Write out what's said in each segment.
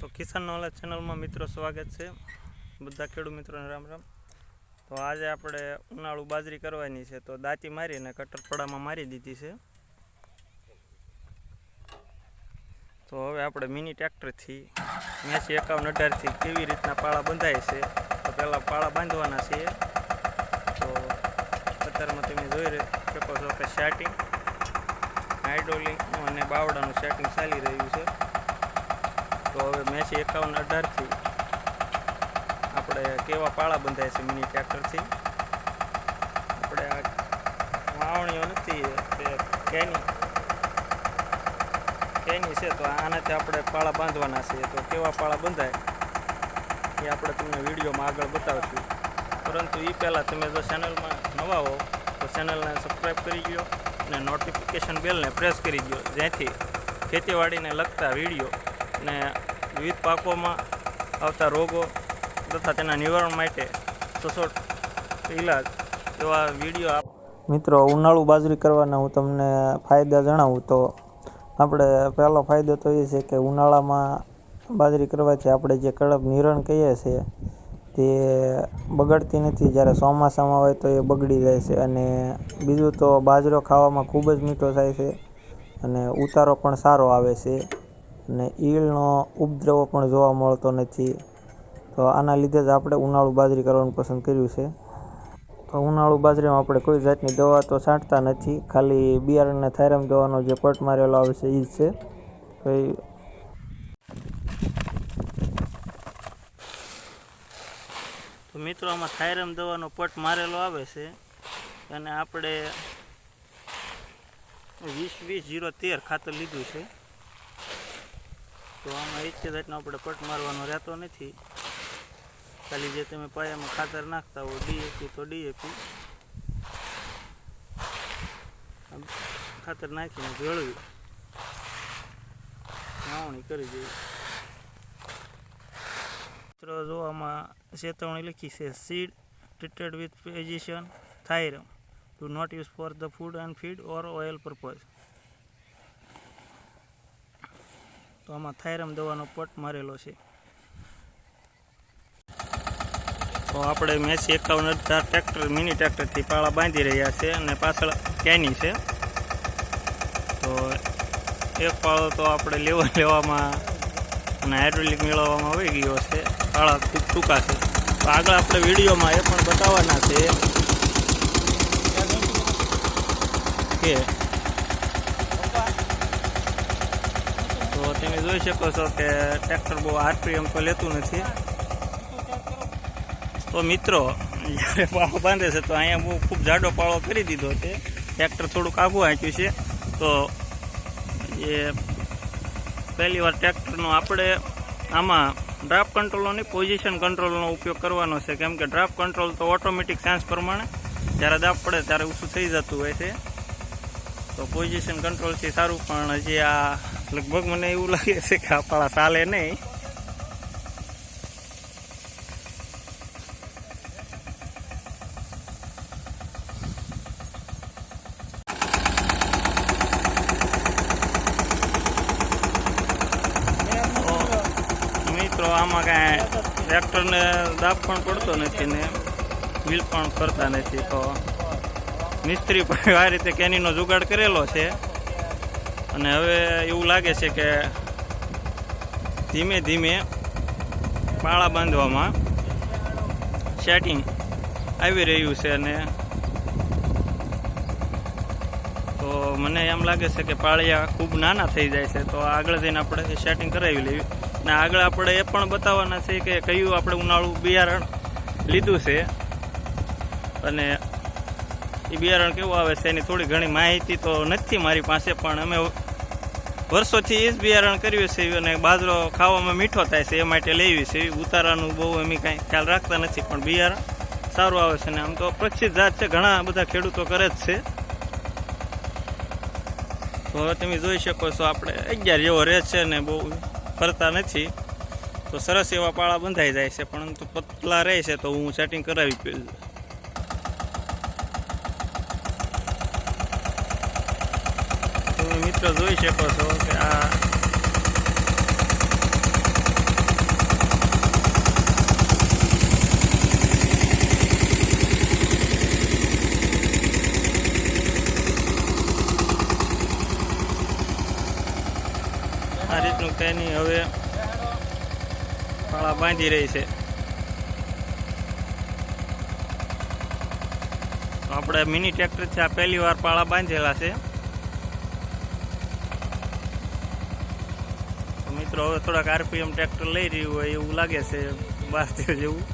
તો કિસાન નોલેજ ચેનલમાં મિત્રો સ્વાગત છે. બધા ખેડૂત મિત્રોને રામ રામ. તો આજે આપણે ઉનાળુ બાજરી કરવાની છે. તો દાંતી મારીને કટરપડામાં મારી દીધી છે. તો હવે આપણે મિની ટ્રેક્ટરથી એંસી એકાવન અઢારથી કેવી રીતના પાળા બંધાય છે? તો પહેલાં પાળા બાંધવાના છે તો અત્યારમાં તમે જોઈ શકો છો કે સેટિંગ હાઇડ્રોલિકનું અને બાવડાનું સેટિંગ ચાલી રહ્યું છે. તો હવે મેસી એકાવન અઢારથી. આપણે કેવા પાળા બંધાય છે મિની ટ્રેક્ટરથી? આપણે આ વાવણીઓ નથી તે કેની? કેની છે તો આનાથી આપણે પાળા બાંધવાના છે, તો કેવા પાળા બંધાય? એ આપણે તમને વિડીયોમાં આગળ બતાવશું. પરંતુ એ પહેલાં તમે જો ચેનલમાં નવા હો, તો ચેનલને સબસ્ક્રાઈબ કરી દો અને નોટિફિકેશન બેલને પ્રેસ કરી દો જેથી ખેતીવાડીને લગતા વીડિયો અને વિવિધ પાકોમાં આવતા રોગો તથા તેના નિવારણ માટે સચોટ ઇલાજ એવા વીડિયો આપ મિત્રો, ઉનાળુ બાજરી કરવાના હું તમને ફાયદા જણાવું તો આપણે પહેલો ફાયદો તો એ છે કે ઉનાળામાં બાજરી કરવાથી આપણે જે કડક નિરણ કહીએ છીએ તે બગડતી નથી. જ્યારે ચોમાસામાં હોય તો એ બગડી જાય છે અને બીજું તો બાજરો ખાવામાં ખૂબ જ મીઠો થાય છે અને ઉતારો પણ સારો આવે છે. અને ઈળનો ઉપદ્રવ પણ જોવા મળતો નથી. તો આના લીધે જ આપણે ઉનાળુ બાજરી કરવાનું પસંદ કર્યું છે. તો ઉનાળુ બાજરીમાં આપણે કોઈ જાતની દવા તો છાંટતા નથી. ખાલી બિયારણને થાયરામ દવાનો જે પટ મારેલો આવે છે એ જ છે. તો તો મિત્રો, આમાં થાયરમ દવાનો પટ મારેલો આવે છે અને આપણે વીસ વીસ જીરો તેર ખાતર લીધું છે. તો આમાં ઈચ્છે જાતનો આપણે પટ મારવાનો રહેતો નથી. ખાલી જે તમે પાયામાં ખાતર નાખતા હો ડીએપી તો ડીએપી. ખાતર નાખીને ભેળવી વાવણી કરી દેવી મિત્રો, જો ચેતવણી લખી છે seed treated with position thiram do not use for the food and feed or oil purpose તો આમાં થાયરમ દવાનો પટ મારેલો છે. તો આપણે મેસી એકાવન હજાર ટ્રેક્ટર, મિની ટ્રેક્ટરથી પાળા બાંધી રહ્યા છે અને પાછળ કેની છે. તો એક પાળો તો આપણે લેવા લેવામાં અને હાઇડ્રોલિક મેળવવામાં આવી ગયો છે. પાળા ખૂબ ટૂંકા છે. તો આગળ આપણે વિડીયોમાં એ પણ બતાવવાના છે કે તો જોઈ શકો છો કે ટ્રેક્ટર બહુ આરપીએમ તો લેતું નથી. તો મિત્રો, જ્યારે પાળો બાંધે છે, તો અહીંયા બહુ ખૂબ જાડો પાળો કરી દીધો છે. ટ્રેક્ટર થોડુંક આઘું આંક્યું છે. તો એ પહેલી વાર ટ્રેક્ટરનો આપણે આમાં ડ્રાફ્ટ કંટ્રોલનો પોઝિશન કંટ્રોલનો ઉપયોગ કરવાનો છે. કેમ કે ડ્રાફ્ટ કંટ્રોલ તો ઓટોમેટિક ચાન્સ પ્રમાણે જ્યારે દાબ પડે ત્યારે ઊંચું થઈ જતું હોય છે. તો પોઝિશન કંટ્રોલથી સારું, પણ હજી આ લગભગ મને એવું લાગે છે કે આપણા ચાલે નહીં. મિત્રો, આમાં કાંઈ ટ્રેક્ટરને દાબ પણ પડતો નથી ને વ્હીલ પણ કરતા નથી તો. મિસ્ત્રી પણ આ રીતે કેનીનો જુગાડ કરેલો છે. અને હવે એવું લાગે છે કે ધીમે ધીમે પાળા બાંધવામાં સેટિંગ આવી રહ્યું છે અને તો મને એમ લાગે છે કે પાળિયા ખૂબ નાના થઈ જાય છે, તો આગળ જઈને આપણે સેટિંગ કરાવી લેવી. અને આગળ આપણે એ પણ બતાવવાના છે કે કયું આપણે ઉનાળું બિયારણ લીધું છે. અને એ બિયારણ કેવું આવે છે એની થોડી ઘણી માહિતી તો નથી મારી પાસે, પણ અમે વર્ષોથી એ જ બિયારણ કર્યું છે અને બાજરો ખાવામાં મીઠો થાય છે, એ માટે લેવી છે. ઉતારાનું બહુ અમે કાંઈ ખ્યાલ રાખતા નથી, પણ બિયારણ સારું આવે છે ને આમ તો પ્રક્ષિત જાત છે, ઘણા બધા ખેડૂતો કરે જ છે. તો હવે તમે જોઈ શકો છો, આપણે અગિયાર જેવો રહે છે ને બહુ ફરતા નથી. તો સરસ એવા પાળા બંધાઈ જાય છે, પરંતુ પતલા રહે છે, તો હું સેટિંગ કરાવી તો જોઈ શકો છો કે આ આ રીતનું તેની હવે પાળા બાંધી રહી છે. આપણે મિની ટ્રેક્ટરથી આ પહેલી વાર પાળા બાંધેલા છે. મિત્રો હવે થોડાક આરપીએમ ટ્રેક્ટર લઈ રહ્યું હોય એવું લાગે છે બાર તેર જેવું.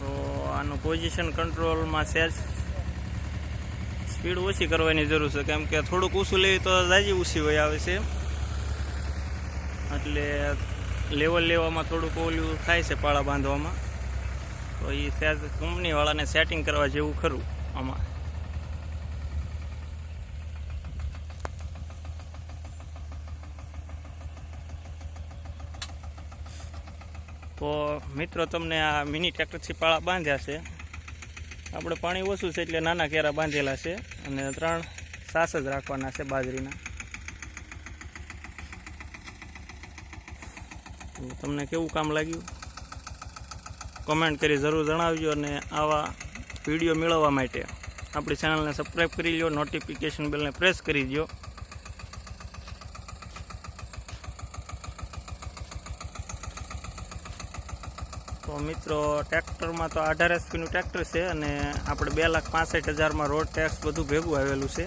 તો આનું પોઝિશન કંટ્રોલમાં સેજ સ્પીડ ઓછી કરવાની જરૂર છે, કેમ કે થોડુંક ઓછું લેવી તો જાજી ઓછી હોય આવે છે. એટલે લેવલ લેવામાં થોડુંક ઓલું થાય છે પાળા બાંધવામાં. તો એ સેજ કંપનીવાળાને સેટિંગ કરવા જેવું ખરું આમાં. તો મિત્રો, તમને આ મિની ટ્રેક્ટરથી પાળા બાંધ્યા છે. આપણે પાણી ઓછું છે એટલે નાના કેરા બાંધેલા છે અને ત્રણ સાસ જ રાખવાના છે બાજરીના. તમને કેવું કામ લાગ્યું? કમેન્ટ કરી જરૂર જણાવજો અને આવા વીડિયો મેળવવા માટે. આપણી ચેનલને સબસ્ક્રાઈબ કરી લો નોટિફિકેશન બેલને પ્રેસ કરી દો તો મિત્રો ટ્રેક્ટરમાં તો અઢાર એસપીનું ટ્રેક્ટર છે અને આપણે બે લાખ પાસઠ હજારમાં રોડ ટેક્સ બધું ભેગું આવેલું છે.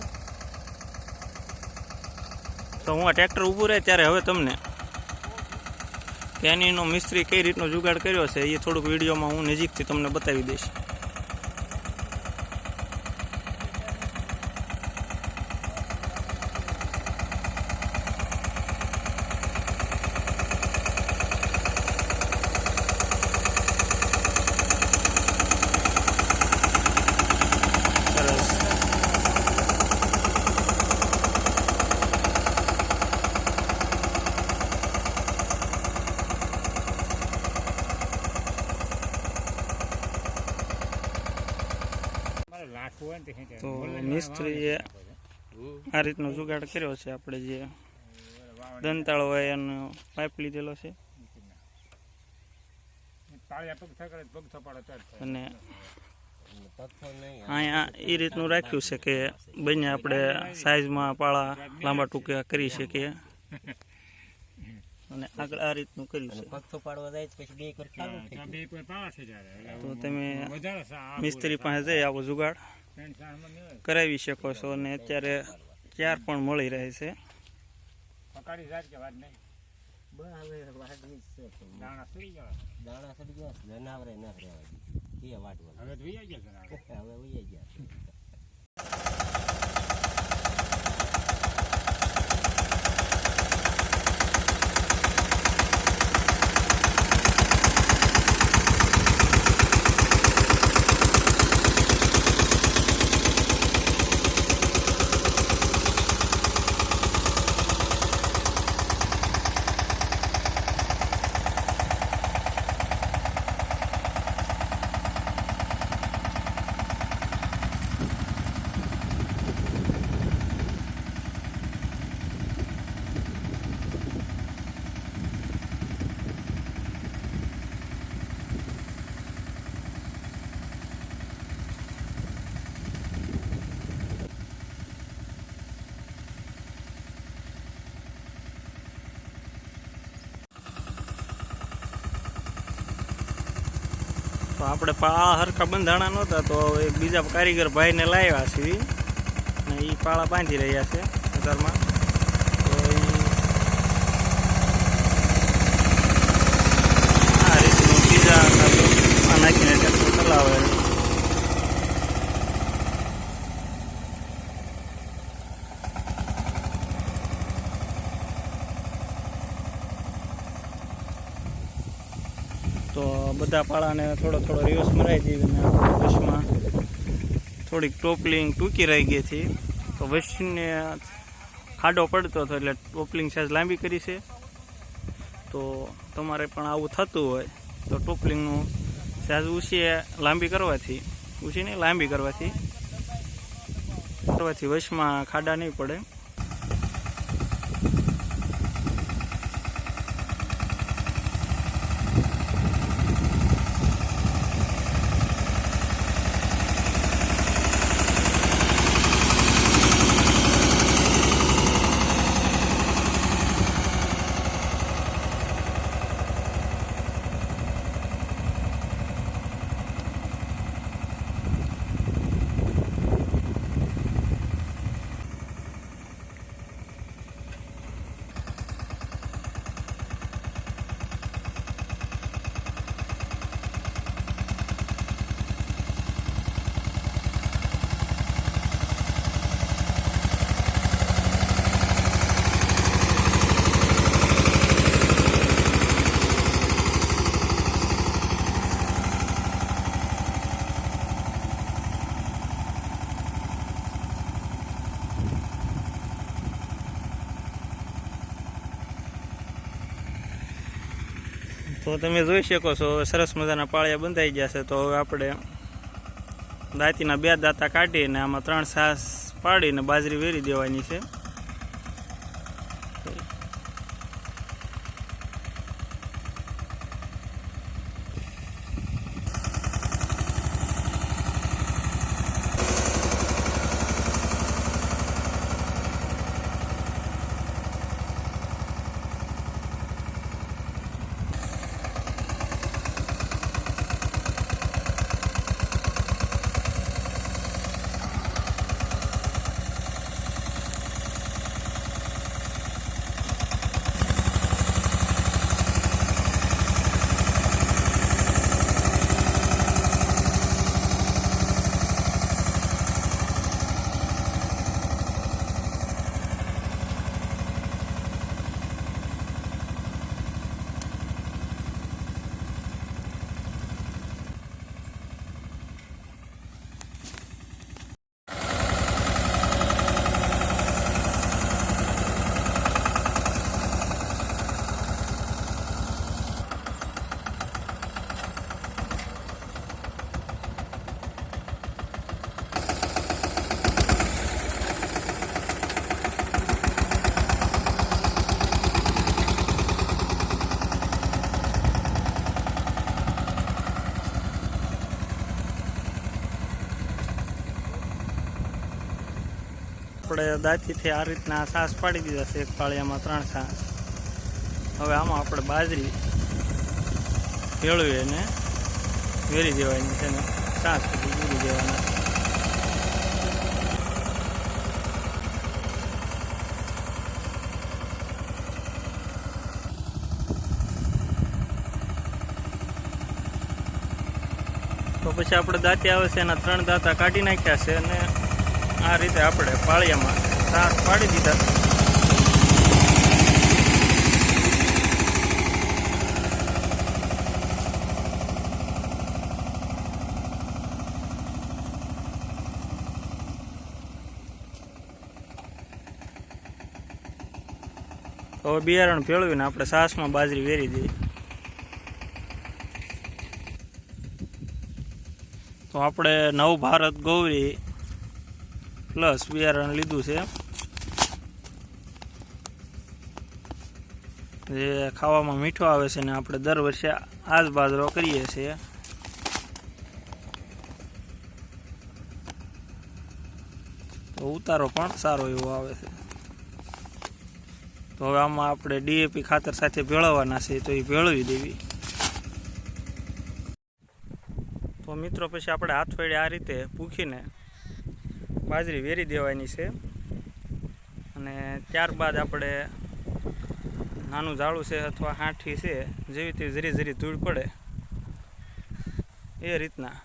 તો હું આ ટ્રેક્ટર ઊભું રહે ત્યારે હવે તમને કેનીનો મિસ્ત્રી કઈ રીતનો જુગાડ કર્યો છે એ થોડુંક વિડીયોમાં હું નજીકથી તમને બતાવી દઈશ સરસ તો મિસ્ત્રીએ આ રીતનો જુગાડ કર્યો છે આપણે જે દંતાળ હોય એનો પાઇપ લીધેલો છે. અને અહીંયા એ રીતનું રાખ્યું છે કે બંને આપણે સાઈઝમાં પાળા લાંબા ટૂંકા કરી શકીએ. અને આગળ આ રીતનું કર્યું છે. પાડવા. તો તમે મિસ્ત્રી પાસે જઈ આવો જુગાડ. કરાવી શકો છો અને અત્યારે ક્યાર પણ મળી રહે છે હવે. દાણા સડી ગયા. જનાવરે ના રહેવા દે. એ વાટવા હવે વહી ગયા તો આપણે પાળા હરખા બંધાણા નહોતા, તો એક બીજા કારીગર ભાઈને લાવ્યા છીએ અને એ પાળા બાંધી રહ્યા છે તો આ રીતનું બીજા નાખીને ટ્રેક્ટર ચલાવે. તો બધા પાળાને થોડો થોડો રિવર્સ મરાવી દીધી અને વશમાં થોડીક ટોપલિંગ ટૂંકી રહી ગઈ હતી તો વશને ખાડો પડતો હતો એટલે ટોપલિંગ સાજ લાંબી કરી છે. તો તમારે પણ આવું થતું હોય તો ટોપલિંગનું સાજ ઊંચી લાંબી કરવાથી, ઊંચી નહીં, લાંબી કરવાથી. કરવાથી વશમાં ખાડા નહીં પડે. તો તમે જોઈ શકો છો સરસ મજાના પાળિયા બંધાઈ ગયા છે. તો હવે આપણે દાંતીના બે દાંતા કાઢીને આમાં ત્રણ સાસ પાડીને બાજરી વેરી દેવાની છે. આપણે દાંતીથી આ રીતના સાસ પાડી દીધા છે. એક પાળિયામાં ત્રણ સાસ હવે આમાં આપણે બાજરી ભેળવી અને વેરી દેવાની છે ને સાસ સુધી પૂરી દેવાના. તો પછી આપણે દાંતી આવે છે, એના ત્રણ દાંતા કાઢી નાખ્યા છે અને આ રીતે આપણે પાળિયામાં સાસ પાડી દીધા. હવે બિયારણ ભેળવીને આપણે સાસમાં બાજરી વેરી દઈએ. તો આપણે નવ ભારત ગૌરી પ્લસ બિયારણ લીધું છે જે ખાવામાં મીઠો આવે છે ને આપણે દર વર્ષે આ જ બાજરો કરીએ છીએ. તો ઉતારો પણ સારો એવો આવે છે. તો હવે આમાં આપણે ડીએપી ખાતર સાથે ભેળવવાના છે તો એ ભેળવી દેવી. તો મિત્રો, પછી આપણે હાથ વડે આ રીતે પૂખીને બાજરી વેરી દેવાની છે. અને ત્યારબાદ આપણે નાનું ઝાડું છે અથવા હાંઠી છે, જેવી તે ઝરી ઝરી ધૂળ પડે, એ રીતના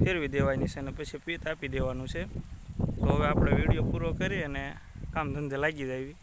ફેરવી દેવાની છે અને પછી પીત આપી દેવાનું છે. તો હવે આપણે વીડિયો પૂરો કરી અને કામ ધંધે લાગી જાવી